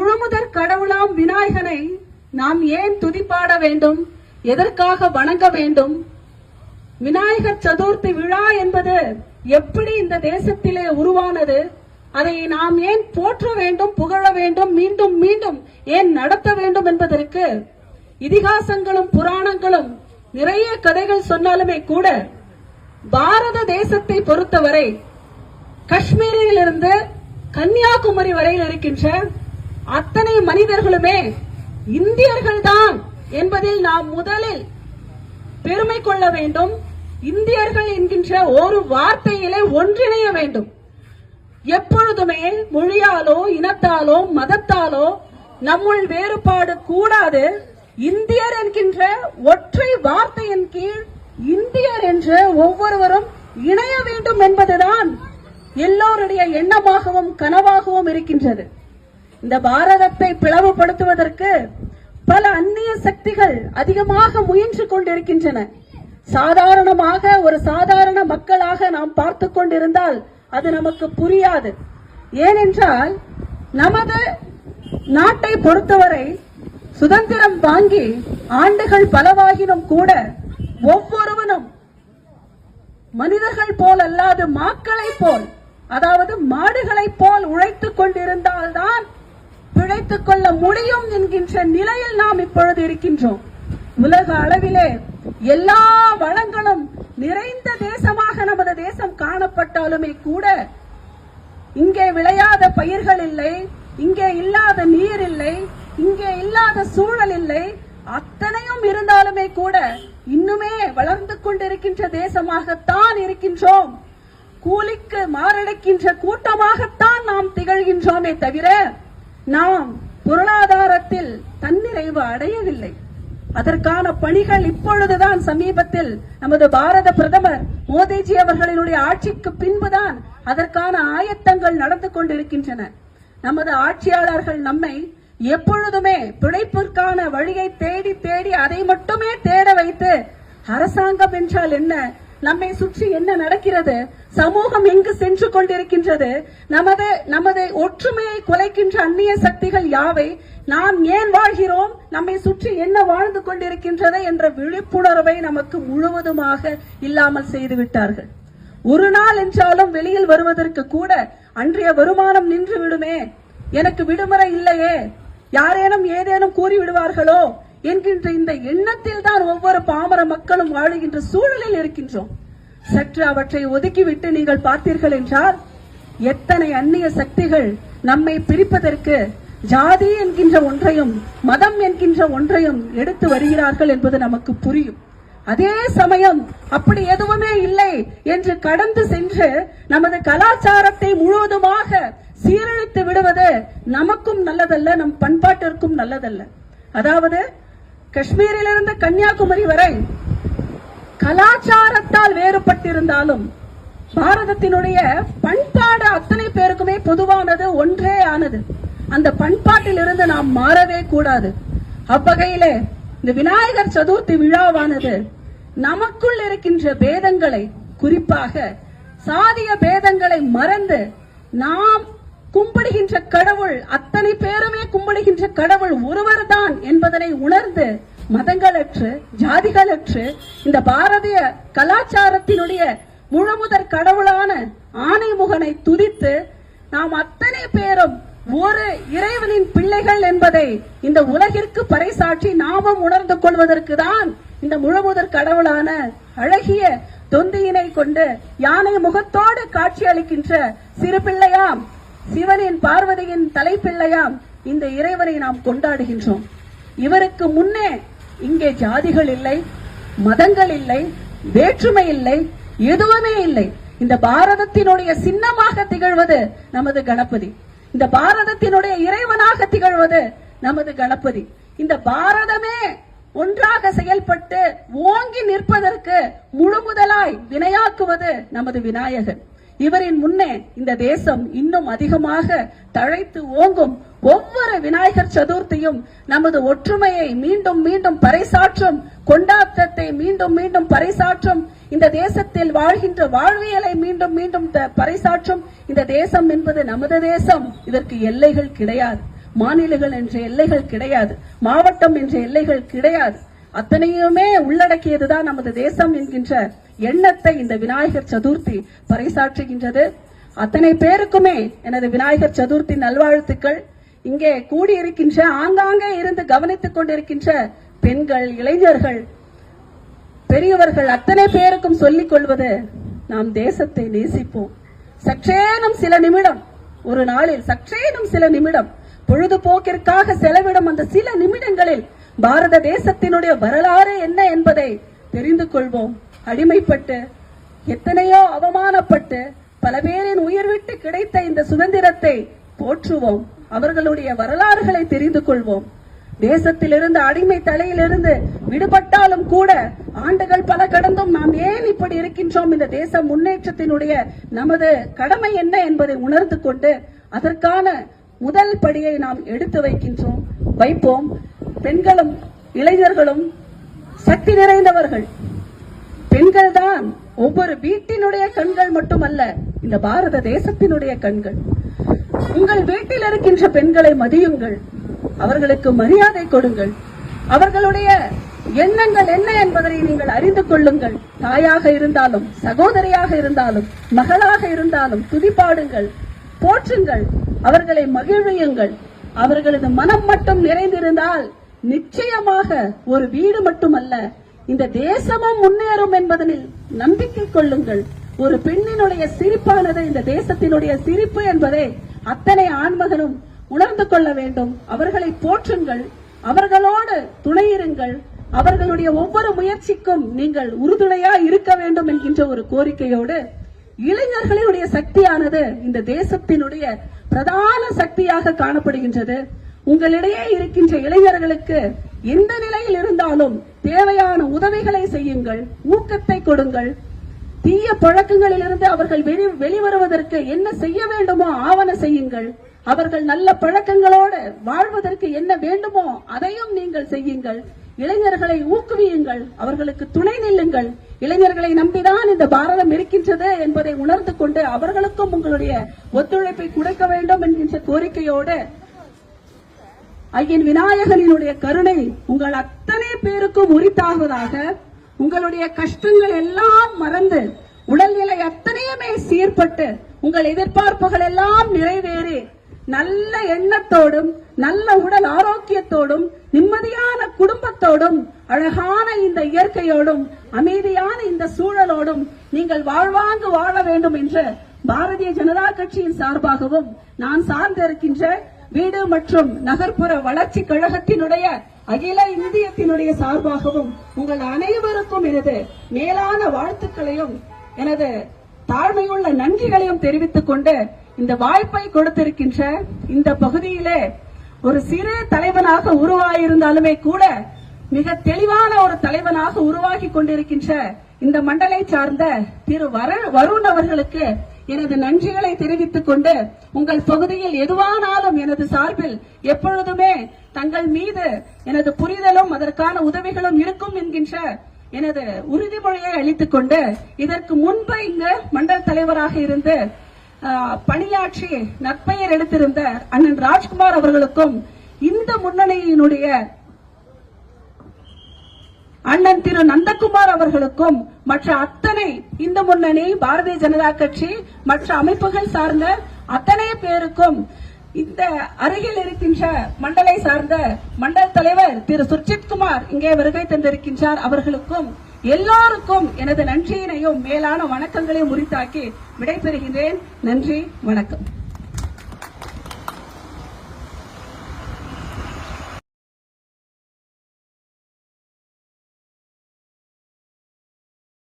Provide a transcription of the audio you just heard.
முழுமுதற் கடவுளாம் விநாயகனை நாம் ஏன் துதிப்பாட வேண்டும்? எதற்காக வணங்க வேண்டும்? விநாயகர் சதுர்த்தி விழா என்பது எப்படி இந்த தேசத்திலே உருவானது? அதை நாம் ஏன் போற்ற வேண்டும் புகழ வேண்டும் மீண்டும் மீண்டும் ஏன் நடத்த வேண்டும் என்பதற்கு இதிகாசங்களும் புராணங்களும் நிறைய கதைகள் சொன்னாலுமே கூட பாரத தேசத்தை பொறுத்தவரை காஷ்மீரிலிருந்து கன்னியாகுமரி வரையில் இருக்கின்ற அத்தனை மனிதர்களுமே இந்தியர்கள்தான் என்பதில் நாம் முதலில் பெருமை கொள்ள வேண்டும். இந்தியர்கள் என்கின்ற ஒரு வார்த்தையிலே ஒன்றிணைய வேண்டும். எப்பொழுதுமே மொழியாலோ இனத்தாலோ மதத்தாலோ நம்முள் வேறுபாடு கூடாது. இந்தியர் என்கின்ற ஒற்றை வார்த்தையின் கீழ் இந்தியர் என்று ஒவ்வொருவரும் இணைய வேண்டும் என்பதுதான் எல்லோருடைய எண்ணமாகவும் கனவாகவும் இருக்கின்றது. இந்த பாரதத்தை பிளவுபடுத்துவதற்கு பல அந்நிய சக்திகள் அதிகமாக முயன்று கொண்டிருக்கின்றன. சாதாரணமாக ஒரு சாதாரண மக்களாக நாம் பார்த்து கொண்டிருந்தால் அது நமக்கு புரியாது. ஏனென்றால் நமது நாட்டை பொறுத்தவரை சுதந்திரம் வாங்கி ஆண்டுகள் பலவாகினும் கூட ஒவ்வொருவனும் மனிதர்கள் போல் அல்லாது மாக்களை போல் அதாவது மாடுகளைப் போல் உழைத்துக் கொண்டிருந்தால்தான் பிழைத்துக் கொள்ள முடியும் என்கின்ற நிலையில் நாம் இப்பொழுது இருக்கின்றோம். உலக அளவிலே எல்லா வளங்களும் நிறைந்த தேசமாக நமது தேசம் காணப்பட்டாலுமே கூட இங்கே விளையாத பயிர்கள் இல்லை இங்கே இல்லாத நீர் இல்லை இங்கே இல்லாத சூழல் இல்லை அத்தனையும் இருந்தாலுமே கூட இன்னுமே வளர்ந்து கொண்டிருக்கின்ற தேசமாகத்தான் இருக்கின்றோம். கூலிக்கு மாரடைக்கின்ற கூட்டமாகத்தான் நாம் திகழ்கின்றோமே தவிர நாம் பொருளாதாரத்தில் தன்னிறைவு அடையவில்லை. அதற்கான பணிகள் இப்பொழுதுதான் சமீபத்தில் நமது பாரத பிரதமர் மோடிஜி அவர்களினுடைய ஆட்சிக்கு பின்புதான் அதற்கான ஆயத்தங்கள் நடந்து கொண்டிருக்கின்றன. நமது ஆட்சியாளர்கள் நம்மை எப்பொழுதுமே பிழைப்பிற்கான வழியை தேடி தேடி அதை மட்டுமே தேட வைத்து அரசாங்கம் என்றால் என்ன? நம்மை சுற்றி என்ன நடக்கிறது? சமூகம் எங்கு சென்று கொண்டிருக்கின்றது? நமது நமது ஒற்றுமையை குலைக்கின்ற அந்நிய சக்திகள் யாவை? நாம் ஏன் வாழ்கிறோம்? நம்மை சுற்றி என்ன வாழ்ந்து கொண்டிருக்கின்றது என்ற விழிப்புணர்வை நமக்கு முழுவதுமாக இல்லாமல் செய்து விட்டார்கள் ஒரு நாள் என்றாலும் வெளியில் வருவதற்கு கூட அன்றைய வருமானம் நின்று விடுமே. எனக்கு விடுமுறை இல்லையே. யாரேனும் ஏதேனும் கூறி விடுவார்களோ என்கின்ற இந்த எண்ணத்தில் தான் ஒவ்வொரு பாமர மக்களும் வாழுகின்ற சூழலில் இருக்கின்றோம். சற்று அவற்றை ஒதுக்கிவிட்டு நீங்கள் பார்த்தீர்கள் என்றால் எத்தனை அந்நிய சக்திகள் நம்மை பிரிப்பதற்கு ஜாதி என்கின்ற ஒன்றையும் மதம் என்கின்ற ஒன்றையும் எடுத்து வருகிறார்கள் என்பது நமக்கு புரியும். அதே சமயம் அப்படி எதுவுமே இல்லை என்று கடந்து சென்று நமது கலாச்சாரத்தை முழுவதுமாக சீரழித்து விடுவது நமக்கும் நல்லதல்ல நம் பண்பாட்டிற்கும் நல்லதல்ல. அதாவது காஷ்மீரிலிருந்து கன்னியாகுமரி வரை கலாச்சாரத்தால் வேறுபட்டிருந்தாலும் பாரதத்தினுடைய பண்பாடு அத்தனை பேருக்குமே பொதுவானது ஒன்றே ஆனது. அந்த பண்பாட்டிலிருந்து நாம் மாறவே கூடாது. அவ்வகையிலே இந்த விநாயகர் சதுர்த்தி விழாவானது நமக்குள் இருக்கின்ற பேதங்களை குறிப்பாக சாதிய பேதங்களை மறந்து நாம் கும்பிடுகின்ற கடவுள் அத்தனை பேருமே கும்பிடுகின்ற கடவுள் ஒருவர் தான் என்பதனை உணர்ந்து மதங்களற்று ஜாதிகளற்று இந்த பாரதிய கலாச்சாரத்தினுடைய முழுமுதற் கடவுளான ஆணைமுகனை துதித்து நாம் அத்தனை பேரும் ஒரு இறைவனின் பிள்ளைகள் என்பதை இந்த உலகிற்கு பறைசாற்றி நாமும் உணர்ந்து கொள்வதற்கு தான் இந்த முழுமுதற் கடவுளான அழகிய தொந்தியினை கொண்டு யானை முகத்தோடு காட்சி அளிக்கின்ற சிறு பிள்ளையாம் சிவனின் பார்வதியின் தலைப்பிள்ளையாம் இந்த இறைவனை நாம் கொண்டாடுகின்றோம். இவருக்கு முன்னே இங்கே ஜாதிகள் இல்லை மதங்கள் இல்லை வேற்றுமை இல்லை எதுவுமே இல்லை. இந்த பாரதத்தினுடைய சின்னமாக திகழ்வது நமது கணபதி. இந்த பாரதத்தினுடைய இறைவனாக திகழ்வது நமது கணபதி. இந்த பாரதமே ஒன்றாக செயல்பட்டு ஓங்கி நிற்பதற்கு முழு முதலாய் வினையாக்குவது நமது விநாயகன் இவரின் முன்னே இந்த தேசம் இன்னும் அதிகமாக தழைத்து ஓங்கும் ஒவ்வொரு விநாயகர் சதுர்த்தியும் நமது ஒற்றுமையை மீண்டும் மீண்டும் பறைசாற்றும் கொண்டாட்டத்தை மீண்டும் மீண்டும் பறைசாற்றும் இந்த தேசத்தில் வாழ்கின்ற வாழ்வியலை மீண்டும் மீண்டும் த- பறைசாற்றும். இந்த தேசம் என்பது நமது தேசம். இதற்கு எல்லைகள் கிடையாது. மாநிலங்கள் என்ற எல்லைகள் கிடையாது. மாவட்டம் என்ற எல்லைகள் கிடையாது. அத்தனையுமே உள்ளடக்கியதுதான் நமது தேசம் என்கின்ற எண்ணத்தை இந்த விநாயகர் சதுர்த்தி பறைசாற்றுகின்றது. அத்தனை பேருக்குமே எனது விநாயகர் சதுர்த்தி நல்வாழ்த்துக்கள். இங்கே கூடியிருக்கின்ற ஆங்காங்கே இருந்து கவனித்துக் கொண்டிருக்கின்ற பெண்கள் இளைஞர்கள் பெரியவர்கள் அத்தனை பேருக்கும் சொல்லிக் கொள்வது நாம் தேசத்தை நேசிப்போம். சற்றேனும் சில நிமிடம் ஒரு நாளில் சற்றேனும் சில நிமிடம் பொழுதுபோக்கிற்காக செலவிடும் அந்த சில நிமிடங்களில் பாரத தேசத்தினுடைய வரலாறு என்ன என்பதை தெரிந்து கொள்வோம். அடிமைப்பட்டு எத்தனையோ அவமானப்பட்டு பல பேரின் உயிர் விட்டு கிடைத்த இந்த சுதந்திரத்தை போற்றுவோம். அவர்களுடைய வரலாறுகளை தெரிந்து கொள்வோம். தேசத்திலிருந்து அடிமை தலையிலிருந்து விடுபட்டாலும் கூட ஆண்டுகள் பல கடந்தும் நாம் ஏன் இப்படி இருக்கின்றோம்? இந்த தேச முன்னேற்றத்தினுடைய நமது கடமை என்ன என்பதை உணர்ந்து கொண்டு அதற்கான முதல் படியை நாம் எடுத்து வைக்கின்றோம். வைப்போம். பெண்களும் இளைஞர்களும் சக்தி நிறைந்தவர்கள். பெண்கள் தான் ஒவ்வொரு வீட்டினுடைய கண்கள் மட்டுமல்ல இந்த பாரத தேசத்தினுடைய கண்கள். உங்கள் வீட்டில் இருக்கின்ற பெண்களை மதியுங்கள். அவர்களுக்கு மரியாதை கொடுங்கள். அவர்களுடைய எண்ணங்கள் என்ன என்பதை நீங்கள் அறிந்து கொள்ளுங்கள். தாயாக இருந்தாலும் சகோதரியாக இருந்தாலும் மகளாக இருந்தாலும் துதிப்பாடுங்கள் போற்றுங்கள் அவர்களை மகிழ்வியுங்கள். அவர்களது மனம் மட்டும் நிறைந்திருந்தால் நிச்சயமாக ஒரு வீடு மட்டுமல்ல இந்த தேசமும் முன்னேறும் என்பதனில் நம்பிக்கை கொள்ளுங்கள். ஒரு பெண்ணினுடைய சிரிப்பானது இந்த தேசத்தினுடைய சிரிப்பு என்பதை அத்தனை ஆண்மகனும் உணர்ந்து கொள்ள வேண்டும். அவர்களை போற்றுங்கள். அவர்களோடு துணையிருங்கள். அவர்களுடைய ஒவ்வொரு முயற்சிக்கும் நீங்கள் உறுதுணையா இருக்க வேண்டும் என்கின்ற ஒரு கோரிக்கையோடு இளைஞர்களுடைய சக்தியானது இந்த தேசத்தினுடைய பிரதான சக்தியாக காணப்படுகின்றது. உங்களிடையே இருக்கின்ற இளைஞர்களுக்கு எந்த நிலையில் இருந்தாலும் தேவையான உதவிகளை செய்யுங்கள் ஊக்கத்தை கொடுங்கள். தீய பழக்கங்களிலிருந்து அவர்கள் வெளி வெளிவருவதற்கு என்ன செய்ய வேண்டுமோ ஆவண செய்யுங்கள். அவர்கள் நல்ல பழக்கங்களோடு வாழ்வதற்கு என்ன வேண்டுமோ அதையும் நீங்கள் செய்யுங்கள். இளைஞர்களை ஊக்குவியுங்கள் அவர்களுக்கு துணை நில்லுங்கள். இளைஞர்களை நம்பிதான் இந்த பாரதம் இருக்கின்றது என்பதை உணர்ந்து கொண்டு அவர்களுக்கும் உங்களுடைய ஒத்துழைப்பை கொடுக்க வேண்டும் என்கின்ற கோரிக்கையோடு ஐயன் விநாயகனினுடைய கருணை உங்கள் அத்தனை பேருக்கும் உரித்தாகுவதாக உங்களுடைய கஷ்டங்கள் எல்லாம் மறந்து உடல்நிலை அத்தனையுமே சீர்பட்டு உங்கள் எதிர்பார்ப்புகள் எல்லாம் நிறைவேறி நல்ல எண்ணத்தோடும் நல்ல உடல் ஆரோக்கியத்தோடும் நிம்மதியான குடும்பத்தோடும் அழகான இந்த இயற்கையோடும் அமைதியான இந்த சூழலோடும் நீங்கள் வாழ்வாங்கு வாழ வேண்டும் என்று பாரதிய ஜனதா கட்சியின் சார்பாகவும் நான் சார்ந்திருக்கின்ற வீடு மற்றும் நகர்ப்புற வளர்ச்சி கழகத்தினுடைய அகில இந்தியத்தினுடைய சார்பாகவும் உங்கள் அனைவருக்கும் எனது மேலான வாழ்த்துக்களையும் எனது தாழ்மையுள்ள நன்றிகளையும் தெரிவித்துக் கொண்டு இந்த வாய்ப்பை கொடுத்திருக்கின்ற இந்த பகுதியிலே ஒரு சிறு தலைவனாக உருவாயிருந்தாலுமே கூட மிக தெளிவான ஒரு தலைவனாக உருவாகி கொண்டிருக்கின்ற இந்த மண்டலை சார்ந்த திரு வர- வருண் அவர்களுக்கு எனது நன்றிகளை தெரிவித்துக் கொண்டு உங்கள் பகுதியில் எதுவானாலும் எனது சார்பில் எப்பொழுதுமே தங்கள் மீது எனது புரிதலும் அதற்கான உதவிகளும் இருக்கும் என்கின்ற எனது உறுதிமொழியை அளித்துக் கொண்டு இதற்கு முன்பு இங்கு மண்டல தலைவராக இருந்து ஆஹ், பணியாற்றி நற்பெயர் எடுத்திருந்த அண்ணன் ராஜ்குமார் அவர்களுக்கும் இந்த முன்னணியினுடைய அண்ணன் திரு நந்தகுமார் அவர்களுக்கும் மற்ற அத்தனை இந்த முன்னணி பாரதிய ஜனதா கட்சி மற்ற அமைப்புகள் சார்ந்த அத்தனை பேருக்கும் இந்த அருகில் இருக்கின்ற மண்டலை சார்ந்த மண்டல தலைவர் திரு சுர்ஜித் குமார் இங்கே வருகை தந்திருக்கின்றார். அவர்களுக்கும் எல்லோருக்கும் எனது நன்றியினையும் மேலான வணக்கங்களையும் உரித்தாக்கி விடைபெறுகின்றேன். நன்றி வணக்கம்.